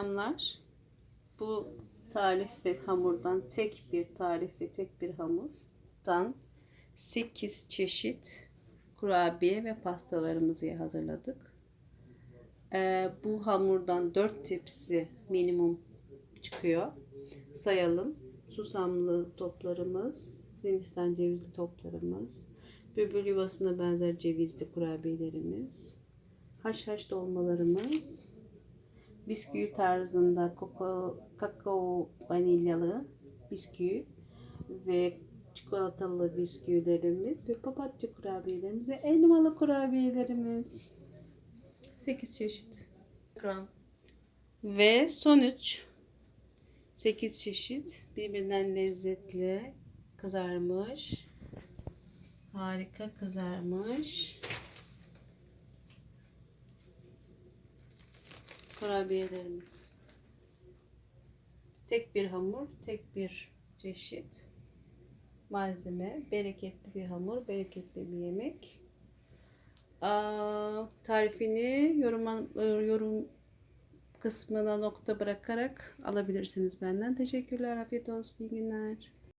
Selamlar. Bu tarif ve hamurdan tek bir tarif ve tek bir hamurdan 8 çeşit kurabiye ve pastalarımızı hazırladık. Ee, bu hamurdan 4 tepsi minimum çıkıyor. Sayalım. Susamlı toplarımız, Hindistan cevizli toplarımız, bülbül yuvasına benzer cevizli kurabiyelerimiz, haşhaş dolmalarımız, bisküvi tarzında kakao, kakao vanilyalı bisküvi ve çikolatalı bisküvilerimiz ve papatya kurabiyelerimiz ve elmalı kurabiyelerimiz. 8 çeşit. Ve sonuç 8 çeşit birbirinden lezzetli kızarmış. Harika kızarmış. Kurabiyelerimiz. Tek bir hamur, tek bir çeşit malzeme, bereketli bir hamur, bereketli bir yemek. Aa, tarifini yorum, yorum kısmına nokta bırakarak alabilirsiniz benden. Teşekkürler, afiyet olsun, iyi günler.